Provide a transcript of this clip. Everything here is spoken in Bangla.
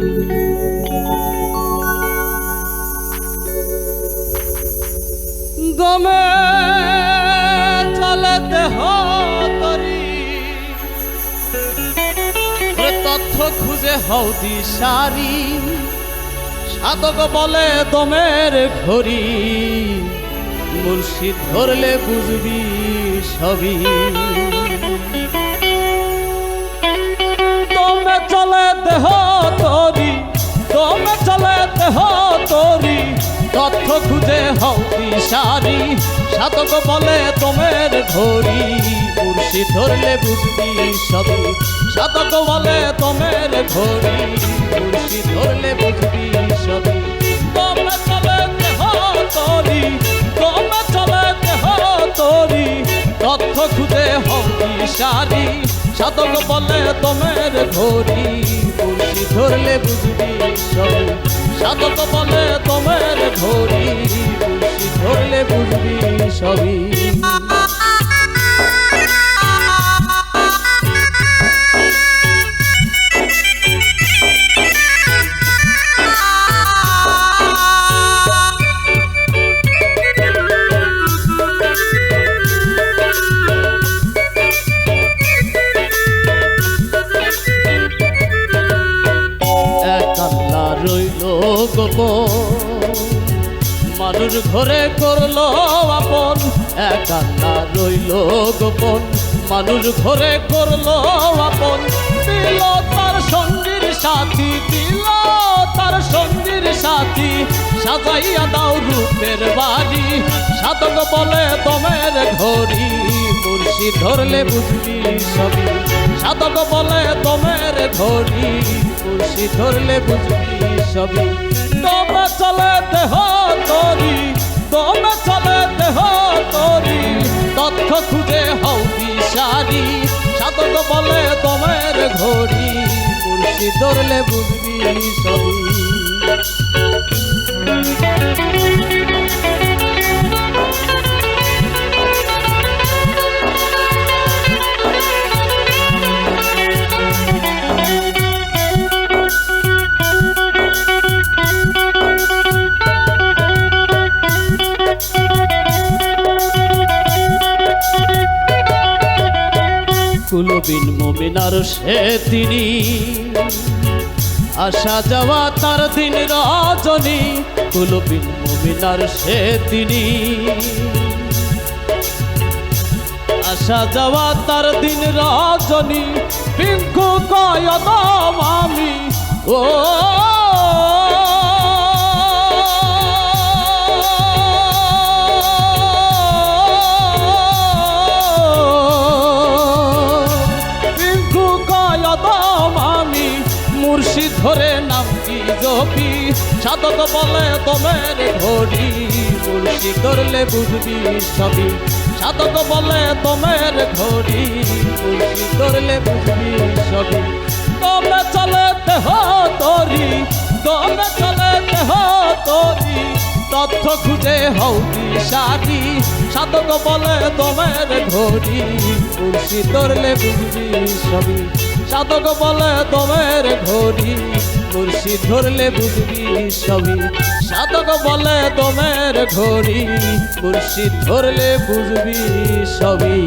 দমে চলে দেহ তরি। তথ্য খুঁজে হও দিশারি। সাধক বলে দমের ঘড়ি। মুর্শিদ ধরলে বুঝবি সবই। দমে চলে দেহ দিশারি সাধক বলে দমের ঘড়ি মুর্শিদ ধরলে বুঝবি সবই। সাধক বলে দমের ঘড়ি মুর্শিদ ধরলে বুঝবি সবই। তথ্য খুঁজে দিশারি সাধক বলে দমের ঘড়ি মুর্শিদ ধরলে বুঝবি সবই। সাধক বলে দমের ঘড়ি ধরলে বুঝবি সবই। মানুষ ঘরে করল আপন। একাল্লা রইল গোপন। মানুষ ঘরে করল আপন। দিল তার সঙ্গীর সাথী, দিল তার সঙ্গীর সাথী। সাজাইয়া দাও রূপের বাড়ি। সাধক বলে দমের ঘড়ি। মুর্শি ধরলে বুঝবি সবই। সাধক বলে দমের ঘড়ি। মুর্শি ধরলে বুঝবি সবই। চলে দেহ তরি দমে চলে দেহ তরি, তথ্য খুঁজে হও দিশারি, সাধক বলে দমের ঘড়ি মুর্শি ধরলে বুঝবি সবই। কুলবিন মোমিনার সে তিনি। আসা যাওয়া তার দিন রজনী, কুলবিন মোমিনার সে তিনি। আসা যাওয়া তার দিন রজনী, পিঙ্কু কয় আমি, ও ধরে নাম কি জপি? সাধক বলে দমের ঘড়ি। মুর্শিদ ধরলে বুঝবি সবই। সাধক বলে দমের ঘড়ি। মুর্শিদ ধরলে বুঝবি সবই। দমে চলে দেহ তরি। দমে চলে দেহ তরি। তথ্য খুঁজে হও দিশারি। সাধক বলে দমের ঘড়ি। মুর্শিদ ধরলে বুঝবি সবই। সাধক বলে দমের ঘড়ি, মুর্শিদ ধরলে বুঝবি সবই। সাধক বলে দমের ঘড়ি, মুর্শিদ ধরলে বুঝবি সবই।